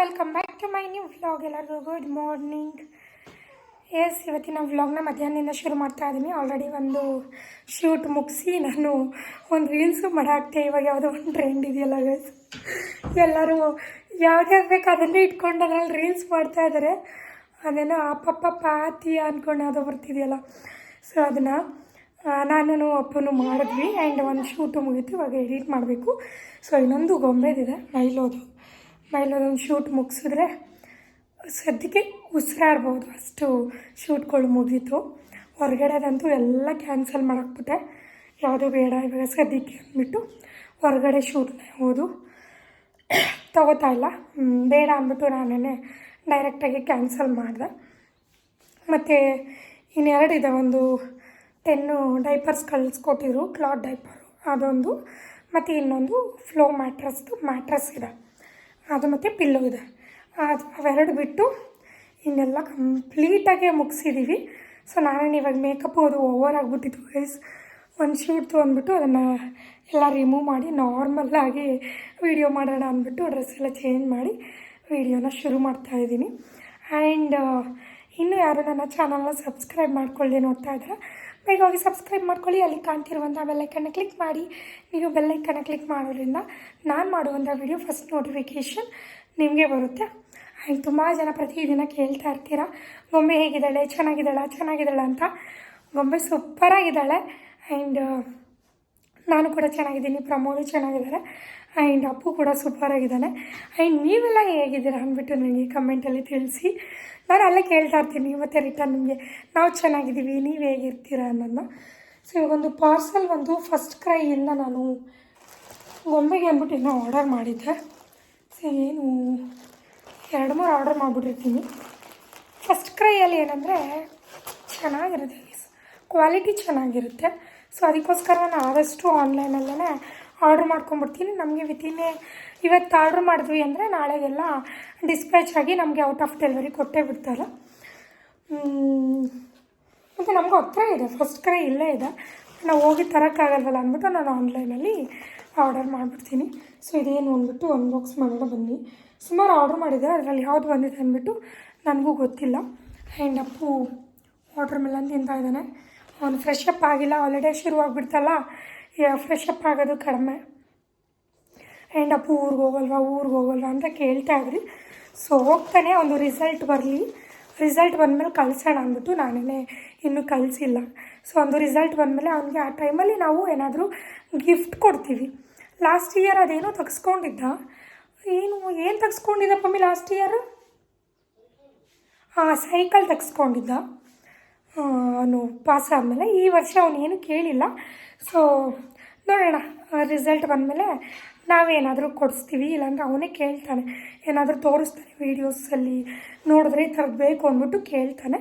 Welcome back to my new vlog ಎಲ್ಲರಿಗೂ good morning S ಇವತ್ತಿನ ವ್ಲಾಗ್ನ ಮಧ್ಯಾಹ್ನದಿಂದ ಶುರು ಮಾಡ್ತಾ ಇದ್ದೀನಿ ಆಲ್ರೆಡಿ ಒಂದು ಶೂಟ್ ಮುಗಿಸಿ ನಾನು ಒಂದು ರೀಲ್ಸು ಮಾಡಾಕ್ತೆ. ಇವಾಗ ಯಾವುದೋ ಒಂದು ಟ್ರೆಂಡ್ ಇದೆಯಲ್ಲ ಗೈಸ್ ಎಲ್ಲರೂ ಯಾವ್ದು ಬೇಕು ಅದನ್ನೇ ಇಟ್ಕೊಂಡು ಅದರಲ್ಲಿ ರೀಲ್ಸ್ ಮಾಡ್ತಾ ಇದ್ದಾರೆ ಅದೇನೋ ಅಪ್ಪಪ್ಪ ಪಾತಿ ಅಂದ್ಕೊಂಡು ಯಾವುದೋ ಬರ್ತಿದೆಯಲ್ಲ. ಸೊ ಅದನ್ನು ನಾನು ಅಪ್ಪನು ಮಾಡಿದ್ವಿ. ಆ್ಯಂಡ್ ಒಂದು ಶೂಟು ಮುಗೀತು. ಇವಾಗ ಎಡಿಟ್ ಮಾಡಬೇಕು. ಸೊ ಇನ್ನೊಂದು ಗೊಂಬೆದಿದೆ. ಮೈಲೋದು ಮೈಲೋದೊಂದು ಶೂಟ್ ಮುಗಿಸಿದ್ರೆ ಸದ್ಯಕ್ಕೆ ಉಸಿರಾಡ್ಬೋದು ಅಷ್ಟು ಶೂಟ್ಗಳು ಮುಗೀತು. ಹೊರಗಡೆದಂತೂ ಎಲ್ಲ ಕ್ಯಾನ್ಸಲ್ ಮಾಡಾಕ್ಬಿಟ್ಟೆ. ಯಾವುದೂ ಬೇಡ, ಇವಾಗ ಸದ್ಯಕ್ಕೆ ಅಂದ್ಬಿಟ್ಟು ಹೊರಗಡೆ ಶೂಟ್ನ ಹೋದು. ತಗೋತಾ ಇಲ್ಲ. ಬೇಡ ಅಂದ್ಬಿಟ್ಟು ನಾನೇ ಡೈರೆಕ್ಟಾಗಿ ಕ್ಯಾನ್ಸಲ್ ಮಾಡಿದೆ. ಮತ್ತು ಇನ್ನೆರಡಿದೆ ಒಂದು ಟೆನ್ನು ಡೈಪರ್ಸ್ ಕಳಿಸ್ಕೊಟ್ಟಿದ್ರು ಕ್ಲಾತ್ ಡೈಪರು ಅದೊಂದು, ಮತ್ತು ಇನ್ನೊಂದು ಫ್ಲೋ ಮ್ಯಾಟ್ರಸ್ದು ಮ್ಯಾಟ್ರಸ್ ಇದೆ. ಅದು ಮತ್ತು ಪಿಲ್ಲೋ ಇದೆ. ಅದು ಅವೆರಡು ಬಿಟ್ಟು ಇನ್ನೆಲ್ಲ ಕಂಪ್ಲೀಟಾಗಿ ಮುಗಿಸಿದ್ದೀವಿ ಸೊ ನಾನು ಇವಾಗ ಮೇಕಪ್ ಅದು ಓವರ್ ಆಗಿಬಿಟ್ಟಿತ್ತು ಗೈಸ್ ಒಂದು ಶೂಟ್ ಅಂದ್ಬಿಟ್ಟು ಅದನ್ನು ಎಲ್ಲ ರಿಮೂವ್ ಮಾಡಿ ನಾರ್ಮಲ್ಲಾಗಿ ವೀಡಿಯೋ ಮಾಡೋಣ ಅಂದ್ಬಿಟ್ಟು ಡ್ರೆಸ್ ಎಲ್ಲ ಚೇಂಜ್ ಮಾಡಿ ವೀಡಿಯೋನ ಶುರು ಮಾಡ್ತಾ ಇದ್ದೀನಿ. ಆ್ಯಂಡ್ ಇನ್ನೂ ಯಾರು ನನ್ನ ಚಾನಲ್ನ ಸಬ್ಸ್ಕ್ರೈಬ್ ಮಾಡ್ಕೊಳ್ಳಿ ನೋಡ್ತಾ ಇದ್ದಾರೆ ಬೇಗ ಹೋಗಿ ಸಬ್ಸ್ಕ್ರೈಬ್ ಮಾಡ್ಕೊಳ್ಳಿ, ಅಲ್ಲಿ ಕಾಣ್ತಿರುವಂಥ ಬೆಲ್ಲೈಕನ್ನ ಕ್ಲಿಕ್ ಮಾಡಿ. ನೀವು ಬೆಲ್ಲೈಕನ್ನ ಕ್ಲಿಕ್ ಮಾಡೋದ್ರಿಂದ ನಾನು ಮಾಡುವಂಥ ವಿಡಿಯೋ ಫಸ್ಟ್ ನೋಟಿಫಿಕೇಷನ್ ನಿಮಗೆ ಬರುತ್ತೆ. ಆ್ಯಂಡ್ ತುಂಬ ಜನ ಪ್ರತಿದಿನ ಕೇಳ್ತಾ ಇರ್ತೀರ ಗೊಂಬೆ ಹೇಗಿದ್ದಾಳೆ? ಚೆನ್ನಾಗಿದ್ದಾಳ? ಚೆನ್ನಾಗಿದ್ದಾಳ? ಅಂತ. ಗೊಂಬೆ ಸೂಪರಾಗಿದ್ದಾಳೆ ಆ್ಯಂಡ್ ನಾನು ಕೂಡ ಚೆನ್ನಾಗಿದ್ದೀನಿ. ಪ್ರಮೋದು ಚೆನ್ನಾಗಿದ್ದಾರೆ. ಆ್ಯಂಡ್ ಅಪ್ಪು ಕೂಡ ಸೂಪರಾಗಿದ್ದಾನೆ ಆ್ಯಂಡ್ ನೀವೆಲ್ಲ ಹೇಗಿದ್ದೀರಾ ಅಂದ್ಬಿಟ್ಟು ನನಗೆ ಕಮೆಂಟಲ್ಲಿ ತಿಳಿಸಿ. ನಾನು ಅಲ್ಲೇ ಕೇಳ್ತಾ ಇರ್ತೀನಿ ಮತ್ತು ರಿಟರ್ನ್ ನಿಮಗೆ. ನಾವು ಚೆನ್ನಾಗಿದ್ದೀವಿ, ನೀವು ಹೇಗಿರ್ತೀರಾ ಅನ್ನೋದನ್ನ. ಸೊ ಇವಾಗೊಂದು ಪಾರ್ಸಲ್ ಒಂದು ಫಸ್ಟ್ ಕ್ರೈಯಿಂದ ನಾನು ಗೊಂಬೆಗೆ ಅಂದ್ಬಿಟ್ಟು ಇನ್ನೂ ಆರ್ಡರ್ ಮಾಡಿದ್ದೆ. ಸೊ ಏನು, ಎರಡು ಮೂರು ಆರ್ಡರ್ ಮಾಡಿಬಿಟ್ಟಿರ್ತೀನಿ. ಫಸ್ಟ್ ಕ್ರೈಯಲ್ಲಿ ಏನಂದರೆ, ಚೆನ್ನಾಗಿರುತ್ತೆ ಕ್ವಾಲಿಟಿ ಚೆನ್ನಾಗಿರುತ್ತೆ. ಸೊ ಅದಕ್ಕೋಸ್ಕರ ನಾನು ಆದಷ್ಟು ಆನ್ಲೈನಲ್ಲೇ ಆರ್ಡ್ರ್ ಮಾಡ್ಕೊಂಬಿಡ್ತೀನಿ ನಮಗೆ ವಿತಿನ್ ಇವತ್ತು ಆರ್ಡ್ರ್ ಮಾಡಿದ್ವಿ ಅಂದರೆ ನಾಳೆಗೆಲ್ಲ ಡಿಸ್ಪ್ಯಾಚ್ ಆಗಿ ನಮಗೆ ಔಟ್ ಆಫ್ ಡೆಲಿವರಿ ಕೊಟ್ಟೇ ಬಿಡ್ತಾರೆ. ಮತ್ತು ನಮಗೂ ಹತ್ರ ಇದೆ ಫಸ್ಟ್ ಕರೆ ಇಲ್ಲೇ ಇದೆ. ನಾವು ಹೋಗಿ ತರೋಕ್ಕಾಗಲ್ವಲ್ಲ ಅಂದ್ಬಿಟ್ಟು ನಾನು ಆನ್ಲೈನಲ್ಲಿ ಆರ್ಡರ್ ಮಾಡಿಬಿಡ್ತೀನಿ. ಸೊ ಇದೇನು ಅಂದ್ಬಿಟ್ಟು ಅನ್ಬಾಕ್ಸ್ ಮಾಡೋಣ ಬನ್ನಿ. ಸುಮಾರು ಆರ್ಡ್ರ್ ಮಾಡಿದೆ ಅದರಲ್ಲಿ ಯಾವ್ದು ಬಂದಿದೆ ಅಂದ್ಬಿಟ್ಟು ನನಗೂ ಗೊತ್ತಿಲ್ಲ. ಆ್ಯಂಡ್ ಅಪ್ಪು ವಾಟರ್ ಮೆಲನ್ ತಿಂತಾ ಇದ್ದಾನೆ. ಅವನು ಫ್ರೆಶ್ ಅಪ್ ಆಗಿಲ್ಲ ಹಾಲಿಡೇ ಶುರುವಾಗ್ಬಿಡ್ತಲ್ಲ. ಫ್ರೆಶ್ ಅಪ್ ಆಗೋದು ಕಡಿಮೆ. ಆ್ಯಂಡ್ ಅಪ್ಪು ಊರಿಗೆ ಹೋಗಲ್ವಾ ಊರಿಗೆ ಹೋಗಲ್ವಾ ಅಂತ ಕೇಳ್ತಾ ಇದ್ರಿ. ಸೊ ಹೋಗ್ತಾನೆ, ಒಂದು ರಿಸಲ್ಟ್ ಬರಲಿ. ರಿಸಲ್ಟ್ ಬಂದಮೇಲೆ ಕಳಿಸೋಣ ಅಂದ್ಬಿಟ್ಟು ನಾನೇ ಇನ್ನೂ ಕಳಿಸಿಲ್ಲ. ಸೊ ಒಂದು ರಿಸಲ್ಟ್ ಬಂದಮೇಲೆ ಅವನಿಗೆ ಆ ಟೈಮಲ್ಲಿ ನಾವು ಏನಾದರೂ ಗಿಫ್ಟ್ ಕೊಡ್ತೀವಿ. ಲಾಸ್ಟ್ ಇಯರ್ ಅದೇನೋ ತೆಗೆಸ್ಕೊಂಡಿದ್ದ. ಏನು ಏನು ತೆಗೆಸ್ಕೊಂಡಿದ್ದ ಪಮ್ಮಿ ಲಾಸ್ಟ್ ಇಯರ್ ಹಾಂ ಸೈಕಲ್ ತೆಗೆಸ್ಕೊಂಡಿದ್ದ. ಅವನು ಪಾಸ್ ಆದಮೇಲೆ ಈ ವರ್ಷ ಅವನೇನು ಕೇಳಿಲ್ಲ. ಸೊ ನೋಡೋಣ ರಿಸಲ್ಟ್ ಬಂದಮೇಲೆ ನಾವೇನಾದರೂ ಕೊಡಿಸ್ತೀವಿ ಇಲ್ಲಾಂದ್ರೆ ಅವನೇ ಕೇಳ್ತಾನೆ. ಏನಾದರೂ ತೋರಿಸ್ತಾನೆ ವೀಡಿಯೋಸಲ್ಲಿ ನೋಡಿದ್ರೆ ಈ ಥರದ್ದು ಬೇಕು ಅಂದ್ಬಿಟ್ಟು ಕೇಳ್ತಾನೆ.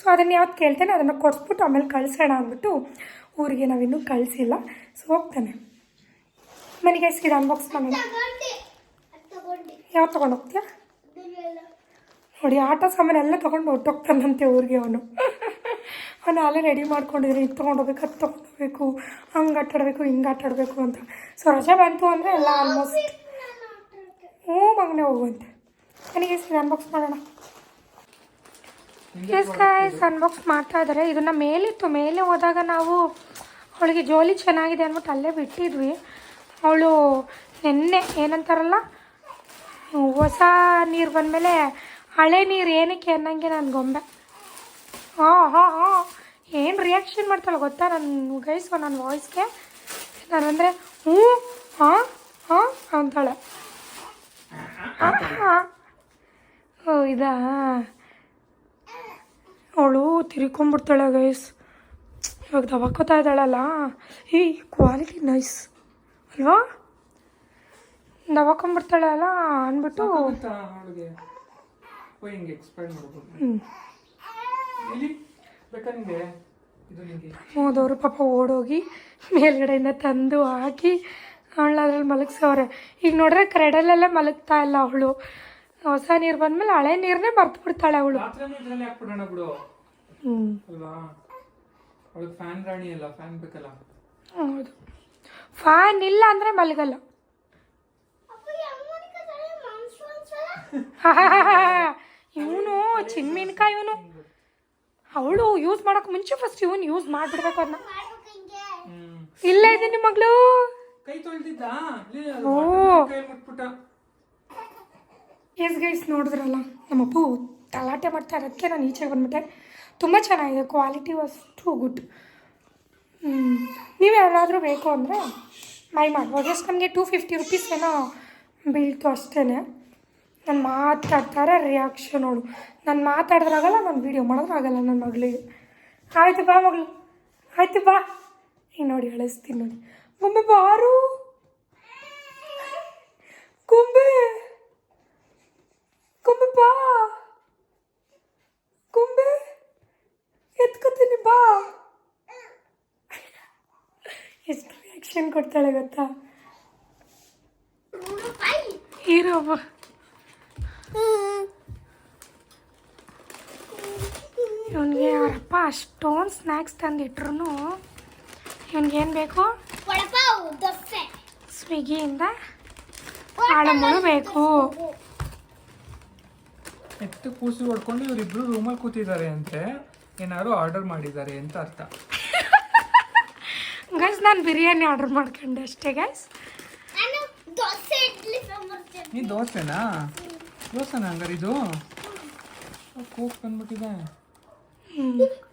ಸೊ ಅದನ್ನು ಯಾವ್ದು ಕೇಳ್ತಾನೆ ಅದನ್ನು ಕೊಡಿಸ್ಬಿಟ್ಟು ಆಮೇಲೆ ಕಳಿಸೋಣ ಅಂದ್ಬಿಟ್ಟು ಊರಿಗೆ ನಾವಿನ್ನೂ ಕಳಿಸಿಲ್ಲ. ಸೊ ಹೋಗ್ತಾನೆ. ಮನೆಗೆ ಇದು ಅನ್ಬಾಕ್ಸ್ ಮಾಡೋಣ. ಯಾವ್ದು ತೊಗೊಂಡು ಹೋಗ್ತೀಯಾ? ನೋಡಿ ಆಟ ಸಾಮಾನೆಲ್ಲ ತೊಗೊಂಡು ಹೊಟ್ಟೋಗ್ತಾನಂತೆ ಊರಿಗೆ ಅವನು. ಅವನು ಅಲ್ಲೇ ರೆಡಿ ಮಾಡ್ಕೊಂಡಿದ್ರೆ ಇದು ತೊಗೊಂಡೋಗ್ಬೇಕು ಅದು ತೊಗೊಂಡೋಗ್ಬೇಕು ಹಂಗೆ ಆಟಾಡಬೇಕು ಹಿಂಗೆ ಆಟಾಡಬೇಕು ಅಂತ. ಸೊ ರಜೆ ಬಂತು ಅಂದರೆ ಎಲ್ಲ ಆಲ್ಮೋಸ್ಟ್ ಹ್ಞೂ ಮಗನೇ ಹೋಗುವಂತೆ. ನನಗೆ ಸರಿ ಅನ್ಬಾಕ್ಸ್ ಮಾಡೋಣ ಎಸ್ ಅನ್ಬಾಕ್ಸ್ ಮಾಡ್ತಾ ಇದ್ದಾರೆ ಇದನ್ನು ಮೇಲಿತ್ತು. ಮೇಲೆ ಹೋದಾಗ ನಾವು ಅವಳಿಗೆ ಜೋಲಿ ಚೆನ್ನಾಗಿದೆ ಅಂದ್ಬಿಟ್ಟು ಅಲ್ಲೇ ಬಿಟ್ಟಿದ್ವಿ. ಅವಳು ನಿನ್ನೆ ಏನಂತಾರಲ್ಲ ಹೊಸ ನೀರು ಬಂದಮೇಲೆ ಹಳೆ ನೀರು ಏನಕ್ಕೆ ಅನ್ನಂಗೆ ನಾನು ಗೊಂಬೆ ಹಾಂ ಹಾಂ ಹಾಂ. ಏನು ರಿಯಾಕ್ಷನ್ ಮಾಡ್ತಾಳೆ ಗೊತ್ತಾ ನನ್ನ ಗೈಸ್ ನನ್ನ ವಾಯ್ಸ್ಗೆ ನಾನು ಅಂದರೆ ಹ್ಞೂ ಹಾಂ ಹಾಂ ಅಂತಾಳೆ. ಓ ಇದಾ? ಅವಳು ತಿರ್ಕೊಂಡ್ಬಿಡ್ತಾಳೆ ಗೈಸ್ ಇವಾಗ ದವಾಕೋತಾ ಇದ್ದಾಳಲ್ಲ. ಈ ಕ್ವಾಲಿಟಿ ನೈಸ್ ಅಲ್ವಾ? ದವಾಕೊಂಡ್ಬಿಡ್ತಾಳಲ್ಲ ಅಂದ್ಬಿಟ್ಟು ಹ್ಞೂ ಇಲ್ಲಿ ಬೇಕಾ ನಿಂಗೆ ಇದು ನಿಂಗೆ ಹೋದವರು ಪಾಪ ಓಡೋಗಿ ಮೇಲ್ಗಡೆಯಿಂದ ತಂದು ಹಾಕಿ ಅವಳು ಅದ್ರಲ್ಲಿ ಮಲಗಿಸವ್ರೆ. ಈಗ ನೋಡ್ರೆ ಕ್ರೆಡಲೆಲ್ಲ ಮಲಗ್ತಾ ಇಲ್ಲ ಅವಳು. ಹೊಸ ನೀರು ಬಂದ್ಮೇಲೆ ಹಳೆ ನೀರನ್ನೇ ಮರ್ತು ಬಿಡ್ತಾಳೆ ಅವಳು. ರಾತ್ರಿ ಇದ್ರಲ್ಲಿ ಹಾಕ್ಬಿಡೋಣ ಬಿಡು. ಅಲ್ವಾ? ಅವಳಿಗೆ ಫ್ಯಾನ್ ರಾಣಿ ಅಲ್ಲ ಫ್ಯಾನ್ ಬೇಕಲ್ಲ? ಹೌದು. ಫ್ಯಾನ್ ಇಲ್ಲ ಅಂದರೆ ಮಲಗಲ್ಲ. ಇವನು ಚಿನ್ಮಿನ್ಕ ಇವನು. ಅವಳು ಯೂಸ್ ಮಾಡೋಕೆ ಮುಂಚೆ ಫಸ್ಟ್ ಇವನು ಯೂಸ್ ಮಾಡಿಬಿಡ್ಬೇಕು ಅದನ್ನ ಇಲ್ಲ ಇಲ್ಲ ನಿಮ್ಮ ಮಗಳು. ಕೈ ತೊಳ್ದಿದ್ದ? ಓ. ಎಸ್ ಗೈಸ್ ನೋಡಿದ್ರಲ್ಲ ನಮ್ಮಪ್ಪು ತಲಾಟೆ ಮಾಡ್ತಾ ಇರೋದಕ್ಕೆ ನಾನು ಈಚೆಗೆ ಬಂದ್ಬಿಟ್ಟೆ. ತುಂಬ ಚೆನ್ನಾಗಿದೆ ಕ್ವಾಲಿಟಿ ವಾಸ್ ಟೂ ಗುಡ್ ನೀವು ಯಾರಾದರೂ ಬೇಕು ಅಂದರೆ ಮೈ ಮಾಡ್ಬೋದು ಜಸ್ಟ್ ನಮಗೆ ಟೂ ಫಿಫ್ಟಿ ರುಪೀಸ್ ಏನೋ ಬೀಳ್ತು ಅಷ್ಟೇ ನಾನು ಮಾತಾಡ್ತಾರೆ ರಿಯಾಕ್ಷನ್ ನೋಡು. ನಾನು ಮಾತಾಡಿದ್ರಾಗಲ್ಲ ನಾನು ವೀಡಿಯೋ ಮಾಡೋದ್ರಾಗಲ್ಲ ನನ್ನ ಮಗಳಿಗೆ. ಆಯ್ತು ಬಾ ಮಗಳು. ಆಯ್ತು ಬಾ. ಈಗ ನೋಡಿ ಅಳಿಸ್ತೀನಿ ನೋಡಿ. ಗೊಂಬೆ ಬಾರು. ಗೊಂಬೆ. ಗೊಂಬೆ ಬಾ. ಗೊಂಬೆ. ಎತ್ಕೋತೀನಿ ಬಾ. ಎಷ್ಟು ರಿಯಾಕ್ಷನ್ ಕೊಡ್ತಾಳೆ ಗೊತ್ತಾ? ಹೀರೋ ಬಾ ಇವನಿಗೆ ಅವರಪ್ಪ ಅಷ್ಟೊಂದು ಸ್ನ್ಯಾಕ್ಸ್ ತಂದಿಟ್ರು ಇವನಿಗೆ ಏನು ಬೇಕು? ಸ್ವಿಗ್ಗಿಯಿಂದ ಆಳಮುಳು ಬೇಕು. ಎತ್ತು ಕೂಸು ಹೊಡ್ಕೊಂಡು ಇವರಿಬ್ರು ರೂಮಲ್ಲಿ ಕೂತಿದ್ದಾರೆ ಅಂತೆ. ಏನಾದ್ರು ಆರ್ಡರ್ ಮಾಡಿದ್ದಾರೆ ಅಂತ ಅರ್ಥ. ಗೈಸ್ ನಾನು ಬಿರಿಯಾನಿ ಆರ್ಡರ್ ಮಾಡ್ಕೊಂಡೆ ಅಷ್ಟೇ ಗೈಸ್ ನೀ ದೋಸೆನಾ? ದೋಸೆನಾ ಹಂಗಾರೆ ಇದು? ಕೋಕ್ ಬಂದ್ಬಿಟ್ಟಿದೆ.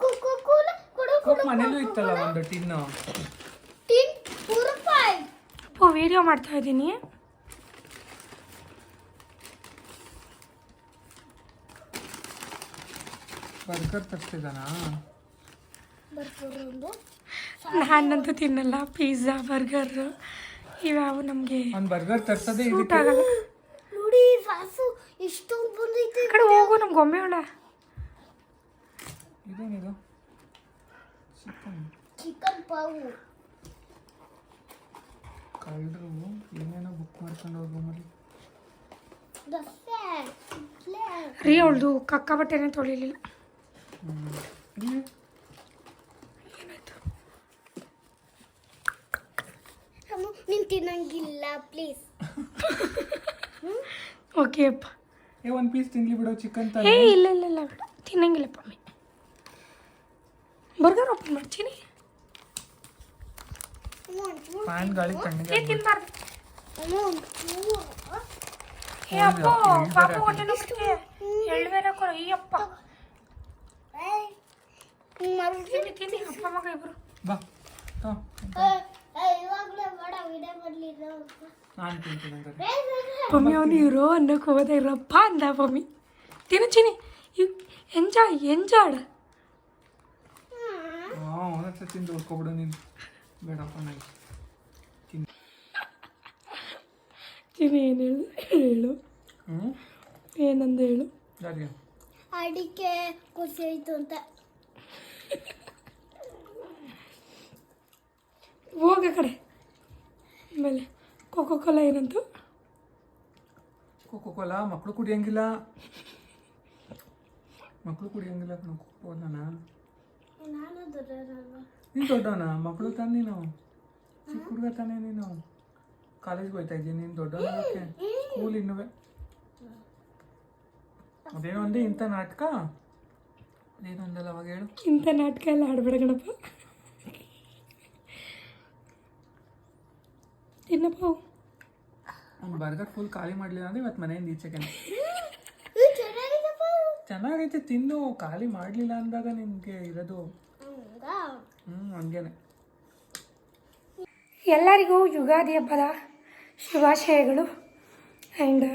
ಕೋಕೋ ಕೋಲಾ ಕೊಡು ಕೋಕ್ ಮನೇಲೂ ಇತ್ತಲ್ಲ ಒಂದು ಟಿನ್ನು? ಅಪ್ಪು ವಿಡಿಯೋ ಮಾಡ್ತಾ ಇದ್ದೀನಿ. ಬರ್ಗರ್ ತರಿಸ್ತಿದ್ದಾನಾ? ನಾನಂತೂ ತಿನ್ನಲ್ಲ ಪಿಜ್ಜಾ ಬರ್ಗರ್ ಇವ್ಯಾವು ನಮಗೆ ಬರ್ಗರ್ ತರ್ಸೋದೇ ಸೂಟ್ ಇದಕ್ಕೆ? ಆಗಲ್ಲ. ನೋಡಿ ಸಾಸು. ಇಷ್ಟೊಂದು ಬಂದೈತೆ ಈ ಕಡೆ ಹೋಗು ನಮ್ಮ ಗೊಂಬೆ ಒಳ ಇದೇನಿದು? ಚಿಕನ್. ಚಿಕನ್ ಪಾವು. ಕಳ್ಳರು ಏನೇನೋ ಬುಕ್ ಮಾಡ್ಕೊಂಡು ಹೋಗಿ ಮರಿ ರೀ ಅವಳದು ಕಕ್ಕ ಬಟ್ಟೆನೇ ತೊಳಿಲಿಲ್ಲ. ನಿಂತಿನಂಗಿಲ್ಲ ಏನಾಯ್ತು? ನಾನು ನೀನು ತಿನ್ನಂಗಿಲ್ಲ ಪ್ಲೀಸ್ ಓಕೆ ಅಪ್ಪ. ಏ ಒಂದು ಪೀಸ್ ತಿನ್ಲಿ ಬಿಡು ಚಿಕನ್ ಏ ಇಲ್ಲ ಇಲ್ಲ ಇಲ್ಲ ಬೇಡ. ತಿನ್ನಂಗಿಲ್ಲಪ್ಪ ಮಮ್ಮಿ ಬರ್ಗರ್ ಓಪನ್ ಮಾಡ್ತೀನಿ. ಫ್ಯಾನ್ ಗಾಳಿ ತಣ್ಣಗೆ ಏ ತಿನ್ಬಾರ್ದು. ಏ ಅಪ್ಪ ಪಾಪ ಹೊಟ್ಟೆ ನೋವಿಗೆ ಎಳ್ಳು ಬೇರೆ ಕೊಡು. ಈ ಅಪ್ಪ. ತಿನ್ನಿ ತಿನ್ನಿ ಅಪ್ಪ ಮಗ ಇಬ್ರು. ಬಾ ನಾನು ತಿಂತೀನಿ ಹಂಗಾರೆ. ಪಮ್ಮಿ ಅವನು ಇರೋ ಅನ್ನಕ್ಕೆ ಹೋಗೋದೇ ಇರಪ್ಪ ಅಂದ ಪಮ್ಮಿ. ತಿನ್ನು ಚಿನಿ ಎಂಜಾಯ್ ಎಂಜಾಡ್ ಹಾಂ ತಿಂದು ಉಳ್ಕೊಬಿಡು ನೀನು. ಬೇಡಪ್ಪ ನನಗೆ ಚಿನಿ ಏನು ಹೇಳು ಹೇಳು. ಹ್ಞೂ ಏನಂದು ಹೇಳು? ಯಾರಿಗೆ? ಅಡಿಕೆ ಖುಷಿ ಆಯ್ತು ಅಂತ. ಹೋಗ ಕಡೆ. ಆಮೇಲೆ ಕೋಕೋ ಕೋಲಾ ಏನಂತು? ಕೋಕೋ ಕೋಲಾ ಮಕ್ಕಳು ಕುಡಿಯಂಗಿಲ್ಲ. ಮಕ್ಕಳು ಕುಡಿಯಂಗಿಲ್ಲ ಕೋಕೋ ಕೋಲಾನ ನಾನು ದೊಡ್ಡವನ? ಮಕ್ಕಳು ತಾನೆ ನೀನು. ಚಿಕ್ಕ ಹುಡುಗ ತಾನೇ ನೀನು. ಕಾಲೇಜ್ಗೆ ಹೋಗ್ತಾ ಇದ್ದೀನಿ ನೀನು? ದೊಡ್ಡವನಕ್ಕೆ ಸ್ಕೂಲ್ ಇನ್ನುವೆ. ಅದೇನೋ ಒಂದೇ ಇಂಥ ನಾಟಕ? ಅದೇನೊಂದಲ್ಲ ಅವಾಗ ಹೇಳು. ಇಂಥ ನಾಟಕ ಎಲ್ಲ ಆಡ್ಬೇಡ ಗಣಪ ತಿನ್ನಪ್ಪ ಅವು. ಒಂದು ಬರ್ಗರ್ ಫುಲ್ ಖಾಲಿ ಮಾಡಲಿಲ್ಲ ಅಂದ್ರೆ ಇವತ್ತು ಮನೆಯಿಂದ ಈಚೆಗೆ ಚೆನ್ನಾಗೈತೆ ತಿನ್ನು. ಖಾಲಿ ಮಾಡಲಿಲ್ಲ ಅಂದಾಗ ನಿಮಗೆ ಇರೋದು. ಹ್ಞೂ ಹಂಗೇನೆ. ಎಲ್ಲರಿಗೂ ಯುಗಾದಿ ಹಬ್ಬದ ಶುಭಾಶಯಗಳು. ಆ್ಯಂಡ್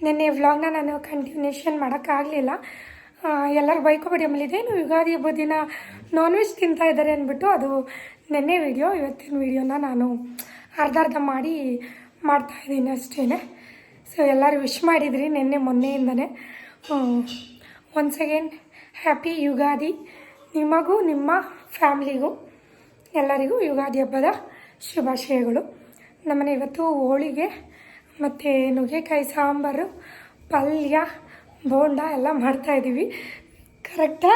ನಿನ್ನೆ ವ್ಲಾಗ್ನ ನಾನು ಕಂಟಿನ್ಯೂಷನ್ ಮಾಡೋಕ್ಕಾಗಲಿಲ್ಲ. ಎಲ್ಲರೂ ಬೈಕೋಬೇಡಿ ಆಮೇಲೆ ಇದೇನು ಯುಗಾದಿ ಹಬ್ಬದ ದಿನ? ನಾನ್ ವೆಜ್ ತಿಂತಾ ಇದ್ದಾರೆ ಅಂದ್ಬಿಟ್ಟು ಅದು ನಿನ್ನೆ ವಿಡಿಯೋ ಇವತ್ತಿನ ವಿಡಿಯೋನ ನಾನು ಅರ್ಧ ಅರ್ಧ ಮಾಡಿ ಮಾಡ್ತಾ ಇದ್ದೀನಿ ಅಷ್ಟೇ ಸೊ ಎಲ್ಲರೂ ವಿಶ್ ಮಾಡಿದ್ರಿ ನಿನ್ನೆ ಮೊನ್ನೆಯಿಂದನೇ. ಒನ್ಸ್ ಅಗೇನ್ ಹ್ಯಾಪಿ ಯುಗಾದಿ ನಿಮಗೂ ನಿಮ್ಮ ಫ್ಯಾಮ್ಲಿಗೂ ಎಲ್ಲರಿಗೂ ಯುಗಾದಿ ಹಬ್ಬದ ಶುಭಾಶಯಗಳು. ನಮ್ಮನೆ ಇವತ್ತು ಹೋಳಿಗೆ ಮತ್ತು ನುಗ್ಗೆಕಾಯಿ ಸಾಂಬಾರು ಪಲ್ಯ ಬೋಂಡ ಎಲ್ಲ ಮಾಡ್ತಾಯಿದ್ದೀವಿ ಕರೆಕ್ಟಾ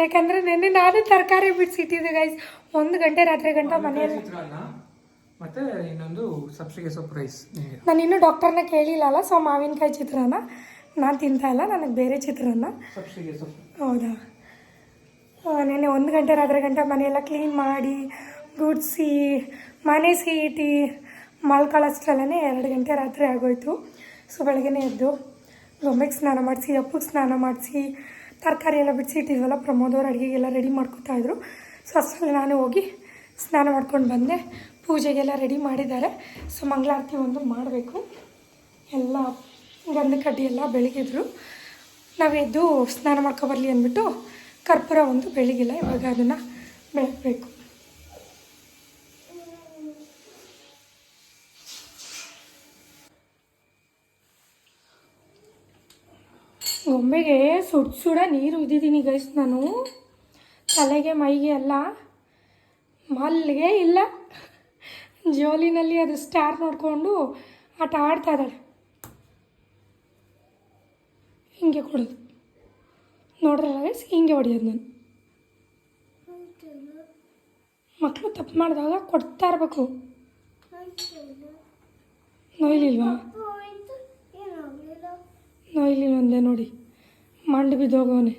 ಯಾಕಂದರೆ ನೆನ್ನೆ ನಾನು ತರಕಾರಿ ಬಿಡಿಸಿಟ್ಟಿದ್ದೆ ಗೈಸ್ ಒಂದು ಗಂಟೆ ರಾತ್ರಿ ಗಂಟ ಮನೆಯಲ್ಲಿ. ಮತ್ತೆ ಇನ್ನೊಂದು ಸಬ್ಸಿಗೆ ಸೊಪ್ಪು ರೈಸ್ ನಾನು ಇನ್ನೂ ಡಾಕ್ಟರ್ನ ಕೇಳಿಲ್ಲ ಅಲ್ಲ ಸೊ ಮಾವಿನಕಾಯಿ ಚಿತ್ರಾನ್ನ. ನಾನು ತಿಂತಾ ಇಲ್ಲ ನನಗೆ ಬೇರೆ ಚಿತ್ರಾನ್ನ. ಸಬ್ಸಿಗೆ ಸೊಪ್ಪು ಹೌದಾ? ನೆನ್ನೆ ಒಂದು ಗಂಟೆ ರಾತ್ರಿ ಗಂಟೆ ಮನೆಯೆಲ್ಲ ಕ್ಲೀನ್ ಮಾಡಿ ಗುಡಿಸಿ ಮನೆ ಸೀಟಿ ಮಲ್ಕೊಳ್ಳೋಷ್ಟ್ರಲ್ಲೇ ಎರಡು ಗಂಟೆ ರಾತ್ರಿ ಆಗೋಯ್ತು. ಸೊ ಬೆಳಗ್ಗೆನೇ ಎದ್ದು ಗೊಂಬೆಗೆ ಸ್ನಾನ ಮಾಡಿಸಿ ಅಪ್ಪಗೆ ಸ್ನಾನ ಮಾಡಿಸಿ ತರಕಾರಿ ಎಲ್ಲ ಬಿಡಿಸಿಟ್ಟಿದ್ವಲ್ಲ ಪ್ರಮೋದವ್ರು ಅಡುಗೆಗೆಲ್ಲ ರೆಡಿ ಮಾಡ್ಕೊತಾ ಇದ್ರು. ಸೊ ಅಷ್ಟರಲ್ಲಿ ನಾನು ಹೋಗಿ ಸ್ನಾನ ಮಾಡ್ಕೊಂಡು ಬಂದೆ. ಪೂಜೆಗೆಲ್ಲ ರೆಡಿ ಮಾಡಿದ್ದಾರೆ. ಸೊ ಮಂಗಳಾರತಿ ಒಂದು ಮಾಡಬೇಕು. ಎಲ್ಲ ಗಂಧ ಕಡ್ಡಿ ಎಲ್ಲ ಬೆಳಗಿದ್ರು. ನಾವು ಎದ್ದು ಸ್ನಾನ ಮಾಡ್ಕೊಬರ್ಲಿ ಅಂದ್ಬಿಟ್ಟು ಕರ್ಪೂರ ಒಂದು ಬೆಳಗಿಲ್ಲ, ಇವಾಗ ಅದನ್ನು ಬೆಳಗಬೇಕು ಗೊಂಬೆಗೆ ಸುಡ್ ಸುಡ ನೀರು ಉದ್ದಿದ್ದೀನಿ ಗೈಸ್ ನಾನು. ತಲೆಗೆ ಮೈಗೆ ಎಲ್ಲ ಮಲ್ಲಿಗೆ ಇಲ್ಲ. ಜೋಲಿನಲ್ಲಿ ಅದು ಸ್ಟಾರ್ ನೋಡಿಕೊಂಡು ಆಟ ಆಡ್ತಾ ಇದ್ದಾಳೆ. ಹಿಂಗೆ ಕೊಡೋದು. ನೋಡ್ರಲ್ಲ ಗೈಸ್ ಹಿಂಗೆ ಹೊಡೆಯೋದು ನಾನು. ಮಕ್ಕಳು ತಪ್ಪು ಮಾಡಿದಾಗ ಕೊಡ್ತಾ ಇರಬೇಕು. ನೋಯ್ಲಿಲ್ವಾ? ನೋಯ್ಲಿಲ್ಲ ಒಂದೇ ನೋಡಿ. ಮಂಡು ಬಿದ್ದೋಗವನೆ.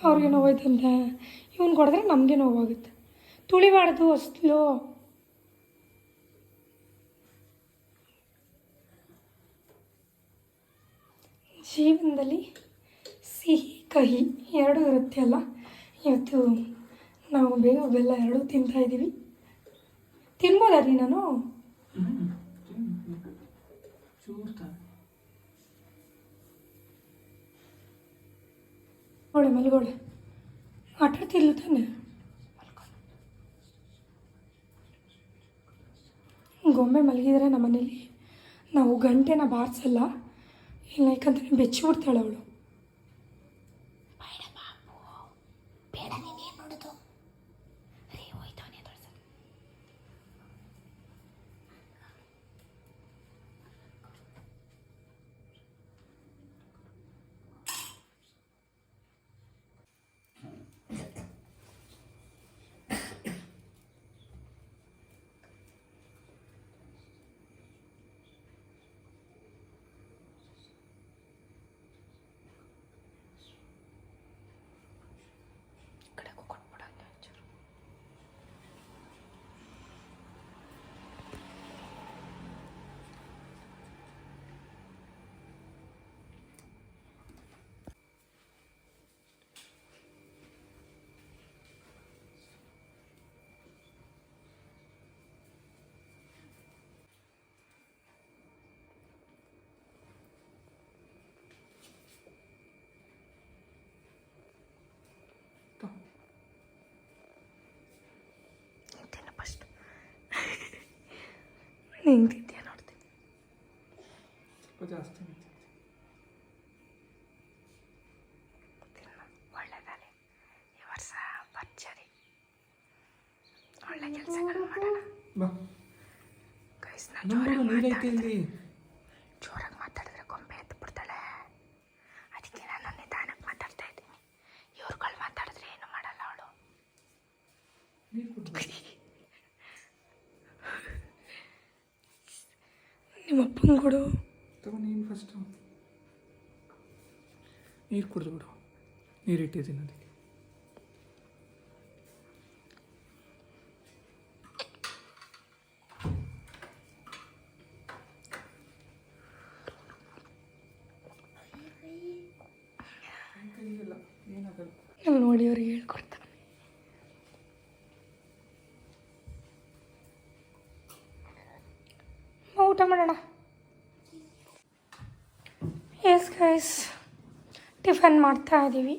ಅವ್ರಿಗೆ ನೋವಾಯ್ತಂತೆ. ಇವ್ನು ಕೊಡಿದ್ರೆ ನಮಗೆ ನೋವಾಗುತ್ತೆ. ತುಳಿಬಾರ್ದು ಅಸ್ಲು. ಜೀವನದಲ್ಲಿ ಸಿಹಿ ಕಹಿ ಎರಡೂ ಇರುತ್ತೆ ಅಲ್ಲ? ಇವತ್ತು ನಾವು ಬೇಗ ಬೆಲ್ಲ ಎರಡೂ ತಿಂತಾ ಇದ್ದೀವಿ. ತಿನ್ಬೋದಾ ರೀ ನಾನು ತಾನೆ ಮಲ್ಗೋಳೆ ಮಲ್ಗೋಳೆ. ಆಟಾಡ್ತಿಲ್ಲ ತಾನೆ? ಗೊಂಬೆ ಮಲಗಿದ್ರೆ ನಮ್ಮನೇಲಿ ನಾವು ಗಂಟೆನ ಬಾರಿಸಲ್ಲ. ಇಲ್ಲ ಯಾಕಂದ್ರೆ ಬೆಚ್ಚಿ ಬಿಡ್ತಾಳೆ ಅವಳು ತಿನ್ನು ಫಸ್ಟ್ ತಿಂತೀಯ ನೋಡ್ತೀನಿ. ಸ್ವಲ್ಪ ಜಾಸ್ತಿ ಒಳ್ಳೆದಾಗಲಿ ಈ ವರ್ಷ ಭರ್ಜರಿ. ಒಳ್ಳೆ ಕೆಲಸಗಳು ಮಾಡೋಣ. ನೀರೈತೆ ಇಲ್ಲಿ ಜೋರಾಗಿ ಮಾತಾಡಿದ್ರೆ ಕೊಂಬೆ ಎದ್ದು ಬಿಡ್ತಾಳೆ. ಅದಕ್ಕೆ ನಾನು ನಿಧಾನಕ್ಕೆ ಮಾತಾಡ್ತಾ ಇದ್ದೀನಿ. ಇವ್ರುಗಳು ಮಾತಾಡಿದ್ರೆ ಏನು ಮಾಡಲ್ಲ ಅವಳು. ನೀರು ಕುಡ್ದು ನಿಮ್ಮ ಅಪ್ಪನ ಕೊಡು ತಗೋ ನೀನು ಫಸ್ಟು ನೀರು ಕುಡಿದು ಬಿಡು ನೀರು ಇಟ್ಟಿದ್ದೀನಿ ಅದಕ್ಕೆ ಕೈಗೆಲ್ಲ ಏನಾಗಲ್ಲ ಇಲ್ಲಿ ನೋಡಿ ಅವ್ರಿಗೆ ಹೇಳ್ಕೊಡ್ತಾನೆ ಊಟ ಮಾಡೋಣ ಎಸ್ ಗೈಸ್ ಟಿಫನ್ ಮಾಡ್ತಾ ಇದ್ದೀವಿ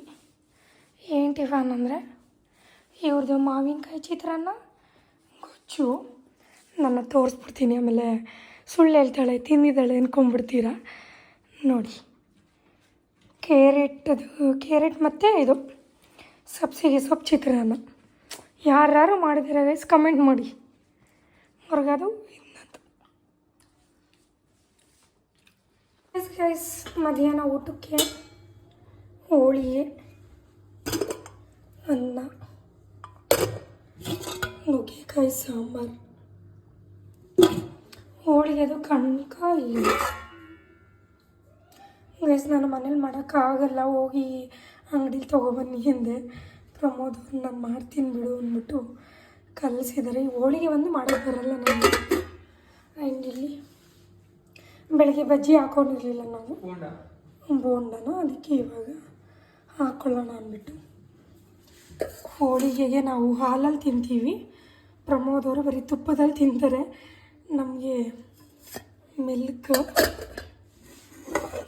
ಏನು ಟಿಫನ್ ಅಂದರೆ? ಇವ್ರದ್ದು ಮಾವಿನಕಾಯಿ ಚಿತ್ರಾನ್ನ, ಗೊಜ್ಜು. ನನ್ನ ತೋರಿಸ್ಬಿಡ್ತೀನಿ, ಆಮೇಲೆ ಸುಳ್ಳು ಹೇಳ್ತಾಳೆ, ತಿಂದಿದ್ದಾಳೆ ಅಂದ್ಕೊಂಡ್ಬಿಡ್ತೀರಾ ನೋಡಿ. ಕ್ಯಾರೆಟದು ಕ್ಯಾರೆಟ್ ಮತ್ತು ಇದು, ಸಬ್ಸಿಗೆ ಸೊಪ್ಪು ಚಿತ್ರಾನ್ನ. ಯಾರ್ಯಾರು ಮಾಡಿದ್ದೀರಾ ಗೈಸ್ ಕಮೆಂಟ್ ಮಾಡಿ. ಹೊರಗದು ಇನ್ನೊಂದು ಎಸ್ ಗೈಸ್ ಮಧ್ಯಾಹ್ನ ಊಟಕ್ಕೆ ಹೋಳಿಗೆ, ಅನ್ನ, ನುಗ್ಗೆಕಾಯಿ ಸಾಂಬಾರು. ಹೋಳಿಗೆದು ಕಣ್ಕ ಇಲ್ಲ. ಗೈಸ್ ನಾನು ಮನೇಲಿ ಮಾಡೋಕ್ಕಾಗಲ್ಲ ಹೋಗಿ ಅಂಗಡಿಲಿ ತೊಗೊಬನ್ನಿ ಹಿಂದೆ. ಪ್ರಮೋದ್ ನಾನು ಮಾಡ್ತೀನಿ ಬಿಡು ಅಂದ್ಬಿಟ್ಟು ಕಲಿಸಿದ್ದಾರೆ ಹೋಳಿಗೆ ಒಂದು ಮಾಡೋಕ್ಕೆ ಬರಲ್ಲ ನನಗೆ ಆ್ಯಂಡ್ ಇಲ್ಲಿ ಬೆಳಗ್ಗೆ ಬಜ್ಜಿ ಹಾಕೊಂಡಿರಲಿಲ್ಲ ನಾವು ಬೋಂಡ? ಬೋಂಡನ? ಅದಕ್ಕೆ ಇವಾಗ ಹಾಕ್ಕೊಳ್ಳೋಣ ಅಂದ್ಬಿಟ್ಟು. ಹೋಳಿಗೆಗೆ ನಾವು ಹಾಲಲ್ಲಿ ತಿಂತೀವಿ. ಪ್ರಮೋದ್ ಅವರು ಬರೀ ತುಪ್ಪದಲ್ಲಿ ತಿಂತಾರೆ. ನಮಗೆ ಮಿಲ್ಕ್.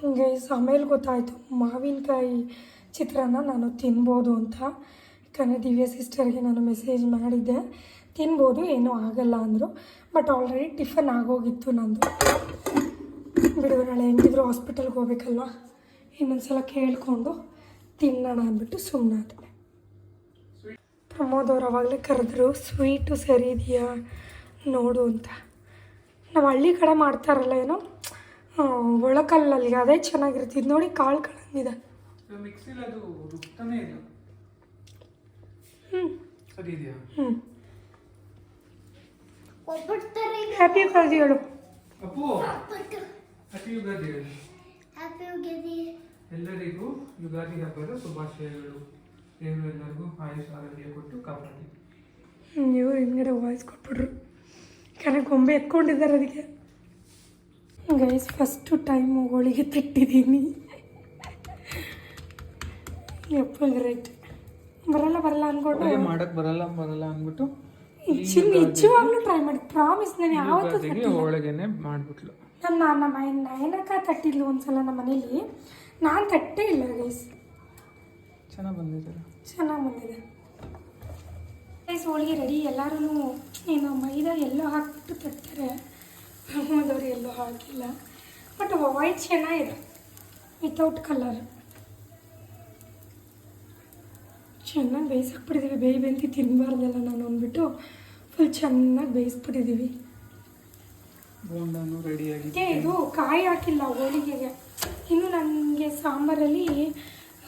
ಹಿಂಗೆ ಆಮೇಲೆ ಗೊತ್ತಾಯಿತು ಮಾವಿನಕಾಯಿ ಚಿತ್ರಾನ್ನ ನಾನು ತಿನ್ಬೋದು ಅಂತ. ಯಾಕಂದರೆ ದಿವ್ಯ ಸಿಸ್ಟರ್ಗೆ ನಾನು ಮೆಸೇಜ್ ಮಾಡಿದ್ದೆ. ತಿನ್ಬೋದು ಏನೂ ಆಗಲ್ಲ ಅಂದರು. ಬಟ್ ಆಲ್ರೆಡಿ ಟಿಫನ್ ಆಗೋಗಿತ್ತು ನಂದು. ಬಿಡು ನಾಳೆ ಹೆಂಗಿದ್ರು ಹಾಸ್ಪಿಟಲ್ಗೆ ಹೋಗ್ಬೇಕಲ್ವ? ಇನ್ನೊಂದು ಸಲ ಕೇಳಿಕೊಂಡು ತಿನ್ನೋಣ ಅಂದ್ಬಿಟ್ಟು ಸುಮ್ಮನಾದೆ ಪ್ರಮೋದ್ ಅವ್ರು ಅವಾಗಲೇ ಕರೆದ್ರು ಸ್ವೀಟು ಸರಿ ಇದೆಯಾ? ನೋಡು ಅಂತ. ನಾವು ಹಳ್ಳಿ ಕಡೆ ಮಾಡ್ತಾರಲ್ಲ ಏನೋ ಒಳಕಲ್ಲಲ್ಲಿ ಅದೇ ಚೆನ್ನಾಗಿರ್ತಿದ್ ನೋಡಿ ಕಾಳು ಕಳಂಗಿದೆ ಹ್ಞೂ ಹ್ಯಾಪಿ ಕಲ್ದಿ ಹೇಳು. ಅಪ್ಪು. ಹ್ಯಾಪಿ ಯುಗಾದಿ ಹ್ಯಾಪಿ ಯುಗಾದಿ ಎಲ್ಲರಿಗೂ ಯುಗಾದಿ ಹಬ್ಬದ ಶುಭಾಶಯಗಳು. ದೇವರು ಎಲ್ಲರಿಗೂ ಆಯುಷ್ ಆರೋಗ್ಯ ಕೊಟ್ಟು ಕಾಪಾಡಿ. ನೀವು ಹಿಂದ್ಗಡೆ ವಾಯ್ಸ್ ಕೊಟ್ಬಿಟ್ರು. ಕರೆ ಗೊಂಬೆ ಎತ್ಕೊಂಡಿದ್ದಾರೆ ಅದಕ್ಕೆ. ಗೈಸ್ ಫಸ್ಟು ಟೈಮ್ ಹೋಳಿಗೆ ತಿಟ್ಟಿದ್ದೀನಿ. ಯಪ್ಪ ಗ್ರೇಟ್ ಬರಲ್ಲ ಬರಲ್ಲ ಅಂದ್ಕೊಂಡು ಹೋಳಿಗೆ ಮಾಡಕ್ ಬರಲ್ಲ ಬರಲ್ಲ ಅಂದ್ಬಿಟ್ಟು ನಿಜ ನಿಜವಾಗ್ಲೂ ಟ್ರೈ ಮಾಡಿ. ಪ್ರಾಮಿಸ್ ನಾನು ಯಾವತ್ತೂ ಹೋಳಿಗೆನೆ ಮಾಡ್ಬಿಟ್ಲು. ನನ್ನ ನಮ್ಮ ನಯನಕ ತಟ್ಟಿದ್ಲು ಒಂದ್ಸಲ ನಮ್ಮ ಮನೇಲಿ ನಾನು ತಟ್ಟೇ ಇಲ್ಲ ಗೈಸ್ ಚೆನ್ನಾಗಿ ಬಂದಿದೆ ಚೆನ್ನಾಗಿ ಬಂದಿದೆ ಗೈಸ್ ಹೋಳಿಗೆ ರೆಡಿ ಎಲ್ಲರೂ ಏನು ಮೈದಾ ಎಲ್ಲೋ ಹಾಕ್ಬಿಟ್ಟು ತಟ್ಟಾರೆ ಪ್ರಮೋದವ್ರು ಎಲ್ಲೋ ಹಾಕಿಲ್ಲ ಬಟ್ ವೈಟ್ ಚೆನ್ನಾಗಿದೆ ವಿತೌಟ್ ಕಲರ್ ಚೆನ್ನಾಗಿ ಬೇಯಿಸಾಕ್ಬಿಟ್ಟಿದ್ದೀವಿ ಬೇಯಿ ಬೆಂತಿ ತಿನ್ನಬಾರ್ದಲ್ಲ ನಾನು ಅಂದ್ಬಿಟ್ಟು ಫುಲ್ ಚೆನ್ನಾಗಿ ಬೇಯಿಸ್ಬಿಟ್ಟಿದ್ದೀವಿ ಬೋಂಡನು ರೆಡಿಯಾಗಿದೆ ಇದು ಕಾಯಿ ಹಾಕಿಲ್ಲ, ಹೋಳಿಗೆಗೆ. ಇನ್ನು ನನಗೆ ಸಾಂಬಾರಲ್ಲಿ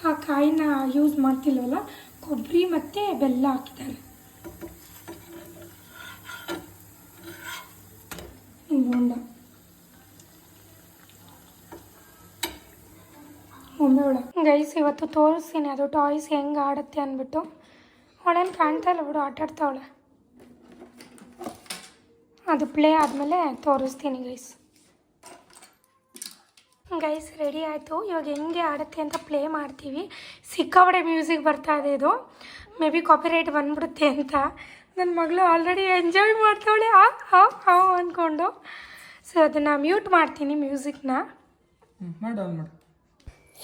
ಆ ಕಾಯಿನ ಯೂಸ್ ಮಾಡ್ತಿಲ್ಲವಲ್ಲ ಕೊಬ್ಬರಿ ಮತ್ತು ಬೆಲ್ಲ ಹಾಕಿದ್ದಾರೆ. ಬೋಂಡ ಗೈಸ್, ಇವತ್ತು ತೋರಿಸ್ತೀನಿ, ಅದು ಟಾಯ್ಸ್ ಹೆಂಗೆ ಆಡುತ್ತೆ ಅಂದ್ಬಿಟ್ಟು. ಅವಳೇನು ಕಾಣ್ತಾ ಇಲ್ಲ, ಬಿಡು ಆಟ ಆಡ್ತಾವಳೆ ಅದು ಪ್ಲೇ ಆದಮೇಲೆ ತೋರಿಸ್ತೀನಿ ಗೈಸ್ ಗೈಸ್ ರೆಡಿ ಆಯಿತು. ಇವಾಗ ಹೆಂಗೆ ಆಡುತ್ತೆ ಅಂತ ಪ್ಲೇ ಮಾಡ್ತೀವಿ. ಸಿಕ್ಕಾಪಡೆ ಮ್ಯೂಸಿಕ್ ಬರ್ತಾ ಇದೆ ಇದು. ಮೇ ಬಿ ಕಾಪಿರೈಟ್ ಬಂದ್ಬಿಡುತ್ತೆ ಅಂತ. ನನ್ನ ಮಗಳು ಆಲ್ರೆಡಿ ಎಂಜಾಯ್ ಮಾಡ್ತಾವಳೆ. ಆ ಹಾ ಹಾ ಅಂದ್ಕೊಂಡು ಸೊ ಅದನ್ನು ಮ್ಯೂಟ್ ಮಾಡ್ತೀನಿ ಮ್ಯೂಸಿಕ್ನ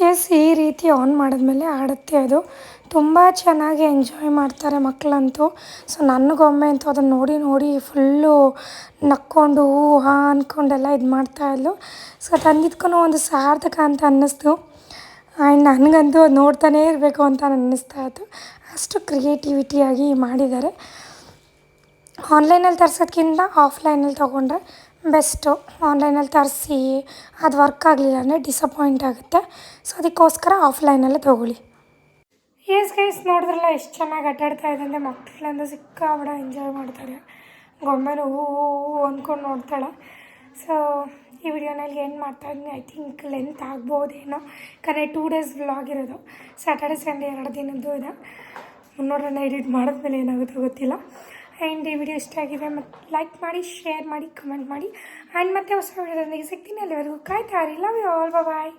ಎಸ್, ಈ ರೀತಿ ಆನ್ ಮಾಡಿದ್ಮೇಲೆ ಆಡುತ್ತೆ ಅದು. ತುಂಬ ಚೆನ್ನಾಗಿ ಎಂಜಾಯ್ ಮಾಡ್ತಾರೆ ಮಕ್ಕಳಂತೂ ಸೊ ನನಗೊಮ್ಮೆ ಅಂತೂ ಅದನ್ನು ನೋಡಿ ನೋಡಿ ಫುಲ್ಲು ನಕ್ಕೊಂಡು ಹೂ, ಹಾ ಅಂದ್ಕೊಂಡೆಲ್ಲ ಇದು ಮಾಡ್ತಾಯಿದ್ಲು ಸೊ ತಂದಿದ್ಕೂ ಒಂದು ಸಾರ್ಥಕ ಅಂತ ಅನ್ನಿಸ್ತು. ಆ್ಯಂಡ್ ನನಗಂತೂ ಅದು ನೋಡ್ತಾನೇ ಇರಬೇಕು ಅಂತ ಅನ್ನಿಸ್ತಾ ಇತ್ತು. ಅಷ್ಟು ಕ್ರಿಯೇಟಿವಿಟಿಯಾಗಿ ಮಾಡಿದ್ದಾರೆ. ಆನ್ಲೈನಲ್ಲಿ ತರ್ಸೋದ್ಕಿಂತ ಆಫ್ಲೈನಲ್ಲಿ ತೊಗೊಂಡ್ರೆ ಬೆಸ್ಟು. ಆನ್ಲೈನಲ್ಲಿ ತರಿಸಿ, ಅದು ವರ್ಕ್ ಆಗಲಿಲ್ಲ ಅಂದರೆ ಡಿಸಪಾಯಿಂಟ್ ಆಗುತ್ತೆ. ಸೊ ಅದಕ್ಕೋಸ್ಕರ ಆಫ್ಲೈನಲ್ಲೇ ತೊಗೊಳ್ಳಿ. ಎಸ್ ಗೈಸ್ ನೋಡಿದ್ರಲ್ಲ, ಎಷ್ಟು ಚೆನ್ನಾಗಿ ಅಡ್ಡಾಡ್ತಾ ಇದೆ ಅಂದರೆ ಮಕ್ಕಳಂದು ಸಿಕ್ಕಾಬಿಡ ಎಂಜಾಯ್ ಮಾಡ್ತಾರೆ. ಗೊಂಬೆನೂ ಹೂ ಅಂದ್ಕೊಂಡು ನೋಡ್ತಾಳೆ. ಸೊ ಈ ವಿಡಿಯೋನಲ್ಲಿ ಏನು ಮಾಡ್ತಾ ಇದ್ದೀನಿ. ಐ ಥಿಂಕ್ ಲೆಂತ್ ಆಗ್ಬೋದೇನೋ. ಯಾಕಂದರೆ ಟೂ ಡೇಸ್ ವ್ಲಾಗ್ ಇರೋದು. ಸ್ಯಾಟರ್ಡೆ ಸಂಡೇ ಎರಡು ದಿನದ್ದು ಇದೆ. ಮುನ್ನೂರನ್ನ ಎಡಿಟ್ ಮಾಡಿದ್ಮೇಲೆ ಏನಾಗುತ್ತೋ ಗೊತ್ತಿಲ್ಲ. ಆ್ಯಂಡ್ ಈ ವಿಡಿಯೋ ಇಷ್ಟ ಆಗಿದೆ ಮತ್ತು ಲೈಕ್ ಮಾಡಿ ಶೇರ್ ಮಾಡಿ ಕಮೆಂಟ್ ಮಾಡಿ ಆ್ಯಂಡ್ ಮತ್ತೆ ಹೊಸ ವಿಡಿಯೋದೊಂದಿಗೆ ಸಿಗ್ತೀನಿ ಅಲ್ಲಿವರೆಗೂ. ಕಾಯ್ತಾ ಇರಿ. Love you all bye